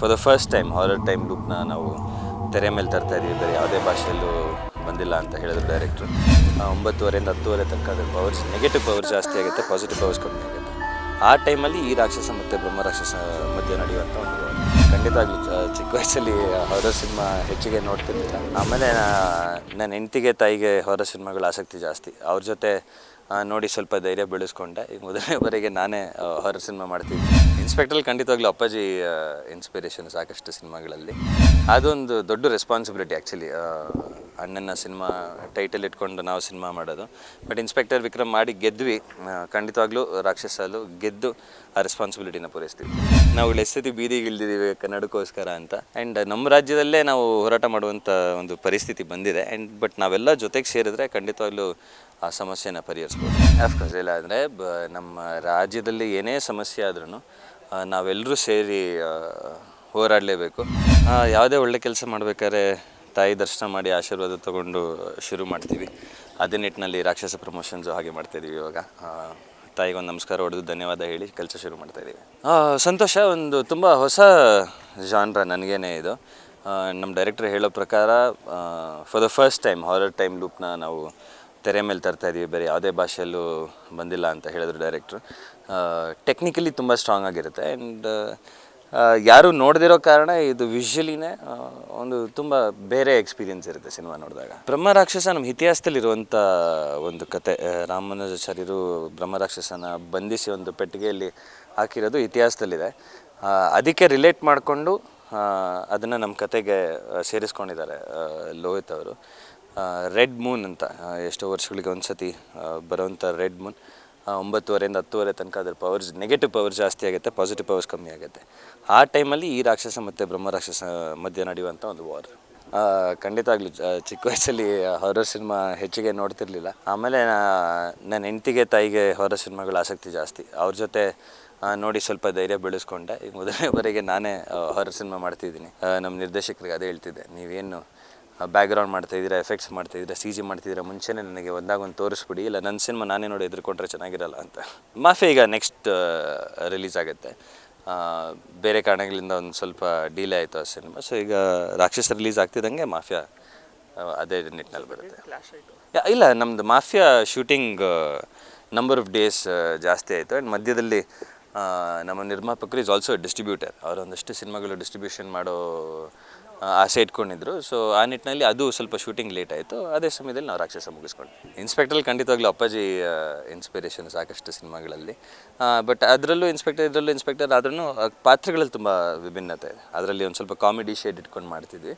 For the first time horror time ಲುಕ್ನ ನಾವು ತೆರೆ ಮೇಲೆ ತರ್ತಾ ಇದ್ದೀವಿ ಬೇರೆ ಯಾವುದೇ ಭಾಷೆಯಲ್ಲೂ ಬಂದಿಲ್ಲ ಅಂತ ಹೇಳಿದ್ರು ಡೈರೆಕ್ಟ್ರು ಒಂಬತ್ತುವರೆಯಿಂದ ಹತ್ತುವರೆ ತನಕ ಅದ್ರ ಪವರ್ಸ್ ನೆಗೆಟಿವ್ ಪವರ್ ಜಾಸ್ತಿ ಆಗುತ್ತೆ ಪಾಸಿಟಿವ್ ಪವರ್ಸ್ ಕಮ್ಮಿ ಆಗುತ್ತೆ. ಆ ಟೈಮಲ್ಲಿ ಈ ರಾಕ್ಷಸ ಮತ್ತು ಬ್ರಹ್ಮ ರಾಕ್ಷಸ ಮಧ್ಯೆ ನಡೆಯುವಂಥ ಒಂದು ಖಂಡಿತವಾಗ್ಲೂ ಚಿಕ್ಕ ವಯಸ್ಸಲ್ಲಿ ಹೊರ ಸಿನಿಮಾ ಹೆಚ್ಚಿಗೆ ನೋಡ್ತಿರ್ಲಿಲ್ಲ. ಆಮೇಲೆ ನನ್ನ ಹೆಂಡತಿಗೆ, ತಾಯಿಗೆ ಹೊರ ಸಿನಿಮಾಗಳ ಆಸಕ್ತಿ ಜಾಸ್ತಿ. ಅವ್ರ ಜೊತೆ ನೋಡಿ ಸ್ವಲ್ಪ ಧೈರ್ಯ ಬೆಳೆಸ್ಕೊಂಡೆ. ಈಗ ಮೊದಲನೇ ಬಾರಿಗೆ ನಾನೇ ಹಾರರ್ ಸಿನಿಮಾ ಮಾಡ್ತಿದ್ದೆ. ಇನ್ಸ್ಪೆಕ್ಟ್ರಲ್ಲಿ ಖಂಡಿತವಾಗ್ಲೂ ಅಪ್ಪಾಜಿ ಇನ್ಸ್ಪಿರೇಷನ್ ಸಾಕಷ್ಟು ಸಿನಿಮಾಗಳಲ್ಲಿ ಅದೊಂದು ದೊಡ್ಡ ರೆಸ್ಪಾನ್ಸಿಬಿಲಿಟಿ ಆ್ಯಕ್ಚುಲಿ ಅಣ್ಣನ ಸಿನಿಮಾ ಟೈಟಲ್ ಇಟ್ಕೊಂಡು ನಾವು ಸಿನಿಮಾ ಮಾಡೋದು. ಬಟ್ ಇನ್ಸ್ಪೆಕ್ಟರ್ ವಿಕ್ರಮ್ ಮಾಡಿ ಗೆದ್ವಿ. ಖಂಡಿತವಾಗ್ಲೂ ರಾಕ್ಷಸಲು ಗೆದ್ದು ಆ ರೆಸ್ಪಾನ್ಸಿಬಿಲಿಟಿನ ಪೂರೈಸ್ತೀವಿ. ನಾವು ಎಷ್ಟು ಬೀದಿಗೆ ಇಳಿದಿದ್ದೀವಿ ಕನ್ನಡಕ್ಕೋಸ್ಕರ ಅಂತ. ಆ್ಯಂಡ್ ನಮ್ಮ ರಾಜ್ಯದಲ್ಲೇ ನಾವು ಹೋರಾಟ ಮಾಡುವಂಥ ಒಂದು ಪರಿಸ್ಥಿತಿ ಬಂದಿದೆ. ಆ್ಯಂಡ್ ಬಟ್ ನಾವೆಲ್ಲ ಜೊತೆಗೆ ಸೇರಿದ್ರೆ ಖಂಡಿತವಾಗ್ಲೂ ಆ ಸಮಸ್ಯೆನ ಪರಿಹರಿಸ್ಬೋದು. ಅಫ್ಕೋರ್ಸ್ ಇಲ್ಲ, ಅಂದರೆ ಬ, ನಮ್ಮ ರಾಜ್ಯದಲ್ಲಿ ಏನೇ ಸಮಸ್ಯೆ ಆದ್ರೂ ನಾವೆಲ್ಲರೂ ಸೇರಿ ಹೋರಾಡಲೇಬೇಕು. ಯಾವುದೇ ಒಳ್ಳೆ ಕೆಲಸ ಮಾಡಬೇಕಾದ್ರೆ ತಾಯಿ ದರ್ಶನ ಮಾಡಿ ಆಶೀರ್ವಾದ ತಗೊಂಡು ಶುರು ಮಾಡ್ತೀವಿ. ಅದೇ ನಿಟ್ಟಿನಲ್ಲಿ ರಾಕ್ಷಸ ಪ್ರಮೋಷನ್ಸು ಹಾಗೆ ಮಾಡ್ತಾಯಿದ್ದೀವಿ ಇವಾಗ. ತಾಯಿಗೊಂದು ನಮಸ್ಕಾರ ಹೊಡೆದು ಧನ್ಯವಾದ ಹೇಳಿ ಕೆಲಸ ಶುರು ಮಾಡ್ತಾಯಿದ್ದೀವಿ. ಸಂತೋಷ ಒಂದು ತುಂಬ ಹೊಸ ಜಾನ್ರ ನನಗೇನೆ ಇದು. ನಮ್ಮ ಡೈರೆಕ್ಟರ್ ಹೇಳೋ ಪ್ರಕಾರ for the first time horror time ಲೂಪ್ನ ನಾವು ತೆರೆ ಮೇಲೆ ತರ್ತಾ ಇದ್ದೀವಿ ಬೇರೆ ಯಾವುದೇ ಭಾಷೆಯಲ್ಲೂ ಬಂದಿಲ್ಲ ಅಂತ ಹೇಳಿದ್ರು ಡೈರೆಕ್ಟ್ರು ಟೆಕ್ನಿಕಲಿ ತುಂಬ ಸ್ಟ್ರಾಂಗ್ ಆಗಿರುತ್ತೆ ಆ್ಯಂಡ್ ಯಾರು ನೋಡದಿರೋ ಕಾರಣ ಇದು ವಿಷುವಲಿನೇ ಒಂದು ತುಂಬ ಬೇರೆ ಎಕ್ಸ್ಪೀರಿಯನ್ಸ್ ಇರುತ್ತೆ ಸಿನಿಮಾ ನೋಡಿದಾಗ. ಬ್ರಹ್ಮ ರಾಕ್ಷಸ ನಮ್ಮ ಇತಿಹಾಸದಲ್ಲಿರುವಂಥ ಒಂದು ಕತೆ ಬ್ರಹ್ಮ ರಾಕ್ಷಸನ ಬಂಧಿಸಿ ಒಂದು ಪೆಟ್ಟಿಗೆಯಲ್ಲಿ ಹಾಕಿರೋದು ಇತಿಹಾಸದಲ್ಲಿದೆ. ಅದಕ್ಕೆ ರಿಲೇಟ್ ಮಾಡಿಕೊಂಡು ಅದನ್ನು ನಮ್ಮ ಕತೆಗೆ ಸೇರಿಸ್ಕೊಂಡಿದ್ದಾರೆ ಲೋಹಿತ್ ಅವರು. ರೆಡ್ ಮೂನ್ ಅಂತ ಎಷ್ಟೋ ವರ್ಷಗಳಿಗೆ ಒಂದು ಸತಿ ಬರೋವಂಥ ರೆಡ್ ಮೂನ್. ಒಂಬತ್ತುವರೆಯಿಂದ ಹತ್ತುವರೆ ತನಕ ಅದರ ಪವರ್ಸ್ ನೆಗೆಟಿವ್ ಪವರ್ ಜಾಸ್ತಿ ಆಗುತ್ತೆ ಪಾಸಿಟಿವ್ ಪವರ್ಸ್ ಕಮ್ಮಿ ಆಗುತ್ತೆ. ಆ ಟೈಮಲ್ಲಿ ಈ ರಾಕ್ಷಸ ಮತ್ತು ಬ್ರಹ್ಮ ರಾಕ್ಷಸ ಮಧ್ಯೆ ನಡೆಯುವಂಥ ಒಂದು ವಾರ್ ಖಂಡಿತವಾಗ್ಲೂ ಚ- ಚಿಕ್ಕ ವಯಸ್ಸಲ್ಲಿ ಹಾರರ್ ಸಿನಿಮಾ ಹೆಚ್ಚಿಗೆ ನೋಡ್ತಿರ್ಲಿಲ್ಲ. ಆಮೇಲೆ ನನ್ನ ಹೆಂಡತಿಗೆ, ತಾಯಿಗೆ ಹಾರರ್ ಸಿನಿಮಾಗಳ ಆಸಕ್ತಿ ಜಾಸ್ತಿ. ಅವ್ರ ಜೊತೆ ನೋಡಿ ಸ್ವಲ್ಪ ಧೈರ್ಯ ಬೆಳೆಸ್ಕೊಂಡೆ. ಈಗ ಮೊದಲನೇ ಬಾರಿಗೆ ನಾನೇ ಹಾರರ್ ಸಿನಿಮಾ ಮಾಡ್ತಿದ್ದೀನಿ. ನಮ್ಮ ನಿರ್ದೇಶಕರಿಗೆ ಅದೇ ಹೇಳ್ತಿದ್ದೆ, ನೀವೇನು ಬ್ಯಾಕ್ಗ್ರೌಂಡ್ ಮಾಡ್ತಾ ಇದ್ದೀರಾ ಎಫೆಕ್ಟ್ಸ್ ಮಾಡ್ತಾ ಇದ್ದೀರಾ ಸಿ ಜಿ ಮಾಡ್ತಿದ್ದೀರಾ ಮುಂಚೆನೇ ನನಗೆ ಒಂದಾಗ ಒಂದು ತೋರಿಸ್ಬಿಡಿ. ಇಲ್ಲ, ನನ್ನ ಸಿನಿಮಾ ನಾನೇ ನೋಡಿ ಎದುರ್ಕೊಂಡ್ರೆ ಚೆನ್ನಾಗಿರಲ್ಲ ಅಂತ. ಮಾಫಿ ಈಗ ನೆಕ್ಸ್ಟ್ ರಿಲೀಸ್ ಆಗುತ್ತೆ. ಬೇರೆ ಕಾರಣಗಳಿಂದ ಒಂದು ಸ್ವಲ್ಪ ಡಿಲೇ ಆಯಿತು ಆ ಸಿನಿಮಾ ಸೊ ಈಗ ರಾಕ್ಷಸ ರಿಲೀಸ್ ಆಗ್ತಿದ್ದಂಗೆ ಮಾಫಿಯಾ ಅದೇ ನಿಟ್ಟಿನಲ್ಲಿ ಬರುತ್ತೆ. ಇಲ್ಲ ನಮ್ಮದು mafia shooting number of days ಜಾಸ್ತಿ ಆಯಿತು. ಆ್ಯಂಡ್ ಮಧ್ಯದಲ್ಲಿ ನಮ್ಮ ನಿರ್ಮಾಪಕರು ಇಸ್ ಆಲ್ಸೋ ಡಿಸ್ಟ್ರಿಬ್ಯೂಟರ್ ಅವರೊಂದಷ್ಟು ಸಿನಿಮಾಗಳು ಡಿಸ್ಟ್ರಿಬ್ಯೂಷನ್ ಮಾಡೋ ಆಸೆ ಇಟ್ಕೊಂಡಿದ್ರು. ಸೊ ಆ ನಿಟ್ಟಿನಲ್ಲಿ ಅದು ಸ್ವಲ್ಪ ಶೂಟಿಂಗ್ ಲೇಟ್ ಆಯಿತು. ಅದೇ ಸಮಯದಲ್ಲಿ ನಾವು ರಾಕ್ಷಸ ಮುಗಿಸ್ಕೊಂಡ್ವಿ. ಇನ್ಸ್ಪೆಕ್ಟ್ರಲ್ಲಿ ಖಂಡಿತವಾಗ್ಲೂ ಅಪ್ಪಾಜಿ ಇನ್ಸ್ಪಿರೇಷನ್ ಸಾಕಷ್ಟು ಸಿನಿಮಾಗಳಲ್ಲಿ. ಬಟ್ ಅದರಲ್ಲೂ ಇನ್ಸ್ಪೆಕ್ಟರ್ ಇದರಲ್ಲೂ ಇನ್ಸ್ಪೆಕ್ಟರ್ ಆದ್ರೂ ಪಾತ್ರಗಳಲ್ಲಿ ತುಂಬ ವಿಭಿನ್ನತೆ. ಇದೆ ಅದರಲ್ಲಿ ಒಂದು ಸ್ವಲ್ಪ ಕಾಮಿಡಿ ಶೇಡ್ ಇಟ್ಕೊಂಡು ಮಾಡ್ತಿದ್ವಿ.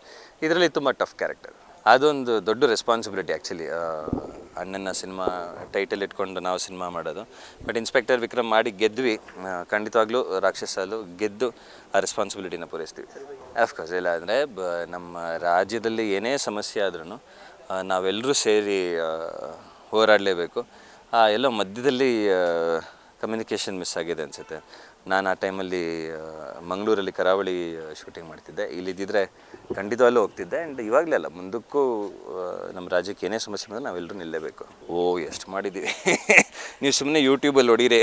ಇದರಲ್ಲಿ ತುಂಬ ಟಫ್ ಕ್ಯಾರೆಕ್ಟರ್ ಅದೊಂದು ದೊಡ್ಡ ರೆಸ್ಪಾನ್ಸಿಬಿಲಿಟಿ ಆ್ಯಕ್ಚುಲಿ ಅಣ್ಣನ ಸಿನಿಮಾ ಟೈಟಲ್ ಇಟ್ಕೊಂಡು ನಾವು ಸಿನಿಮಾ ಮಾಡೋದು. ಬಟ್ ಇನ್ಸ್ಪೆಕ್ಟರ್ ವಿಕ್ರಮ್ ಮಾಡಿ ಗೆದ್ವಿ. ಖಂಡಿತವಾಗ್ಲೂ ರಾಕ್ಷಸಲು ಗೆದ್ದು ಆ ರೆಸ್ಪಾನ್ಸಿಬಿಲಿಟಿನ ಪೂರೈಸ್ತೀವಿ. ಅಫ್ಕೋರ್ಸ್ ಇಲ್ಲ ಅಂದರೆ ಬ ನಮ್ಮ ರಾಜ್ಯದಲ್ಲಿ ಏನೇ ಸಮಸ್ಯೆ ಆದ್ರೂ ನಾವೆಲ್ಲರೂ ಸೇರಿ ಆ, ಹೋರಾಡಲೇಬೇಕು. ಎಲ್ಲೋ ಮಧ್ಯದಲ್ಲಿ ಕಮ್ಯುನಿಕೇಷನ್ ಮಿಸ್ ಆಗಿದೆ ಅನಿಸುತ್ತೆ. ನಾನು ಆ ಟೈಮಲ್ಲಿ ಮಂಗಳೂರಲ್ಲಿ ಕರಾವಳಿ ಶೂಟಿಂಗ್ ಮಾಡ್ತಿದ್ದೆ. ಇಲ್ಲಿದ್ದಿದ್ರೆ ಖಂಡಿತವಾಗ್ಲೂ ಹೋಗ್ತಿದ್ದೆ ಆ್ಯಂಡ್ ಇವಾಗಲೇ ಅಲ್ಲ, ಮುಂದಕ್ಕೂ ನಮ್ಮ ರಾಜ್ಯಕ್ಕೆ ಏನೇ ಸಮಸ್ಯೆ ಬಂದರೆ ನಾವೆಲ್ಲರೂ ನಿಲ್ಲಬೇಕು. ಓ, ಎಷ್ಟು ಮಾಡಿದ್ದೀವಿ. ನೀವು ಸುಮ್ಮನೆ ಯೂಟ್ಯೂಬಲ್ಲಿ ಹೊಡೀರಿ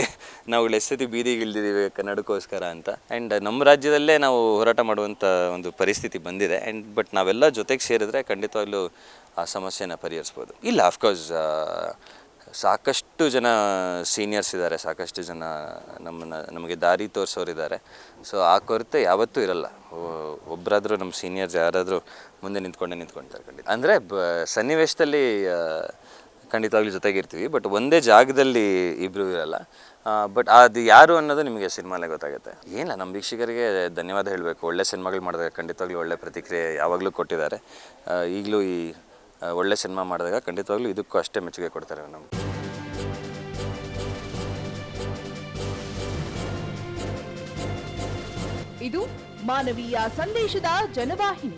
ನಾವು ಇಲ್ಲಿ ಎಷ್ಟು ಬೀದಿಗೆ ಇಳಿದಿದ್ದೀವಿ ಕನ್ನಡಕ್ಕೋಸ್ಕರ ಅಂತ. ಆ್ಯಂಡ್ ನಮ್ಮ ರಾಜ್ಯದಲ್ಲೇ ನಾವು ಹೋರಾಟ ಮಾಡುವಂಥ ಒಂದು ಪರಿಸ್ಥಿತಿ ಬಂದಿದೆ. ಆ್ಯಂಡ್ ಬಟ್ ನಾವೆಲ್ಲ ಜೊತೆಗೆ ಸೇರಿದ್ರೆ ಖಂಡಿತವಾಗ್ಲೂ ಆ ಸಮಸ್ಯೆನ ಪರಿಹರಿಸ್ಬೋದು. ಇಲ್ಲ ಅಫ್ಕೋರ್ಸ್ ಸಾಕಷ್ಟು ಜನ ಸೀನಿಯರ್ಸ್ ಇದ್ದಾರೆ, ಸಾಕಷ್ಟು ಜನ ನಮ್ಮನ್ನ, ನಮಗೆ ದಾರಿ ತೋರಿಸೋರಿದ್ದಾರೆ. ಸೊ ಆ ಕೊರತೆ ಯಾವತ್ತೂ ಇರಲ್ಲ. ಒಬ್ಬರಾದರೂ ನಮ್ಮ ಸೀನಿಯರ್ಸ್ ಯಾರಾದರೂ ಮುಂದೆ ನಿಂತ್ಕೊಂಡೆ ನಿಂತ್ಕೊಳ್ತಾರೆ ಖಂಡಿತ. ಅಂದರೆ ಬ, ಸನ್ನಿವೇಶದಲ್ಲಿ ಖಂಡಿತವಾಗ್ಲೂ ಜೊತೆಗಿರ್ತೀವಿ ಬಟ್ ಒಂದೇ ಜಾಗದಲ್ಲಿ ಇಬ್ಬರು ಇರಲ್ಲ. ಬಟ್ ಅದು ಯಾರು ಅನ್ನೋದು ನಿಮಗೆ ಸಿನಿಮಾಲೇ ಗೊತ್ತಾಗುತ್ತೆ. ಏನಿಲ್ಲ, ನಮ್ಮ ವೀಕ್ಷಕರಿಗೆ ಧನ್ಯವಾದ ಹೇಳಬೇಕು. ಒಳ್ಳೆ ಸಿನಿಮಾಗಳು ಮಾಡಿದಾಗ ಖಂಡಿತವಾಗ್ಲೂ ಒಳ್ಳೆ ಪ್ರತಿಕ್ರಿಯೆ ಯಾವಾಗಲೂ ಕೊಟ್ಟಿದ್ದಾರೆ. ಈಗಲೂ ಈ ಒಳ್ಳೆ ಸಿನಿಮಾ ಮಾಡಿದಾಗ ಖಂಡಿತವಾಗ್ಲೂ ಇದಕ್ಕೂ ಅಷ್ಟೇ ಮೆಚ್ಚುಗೆ ಕೊಡ್ತಾರೆ ನಮ್ಗೆ. ಇದು ಮಾನವೀಯ ಸಂದೇಶದ ಜನವಾಹಿನಿ.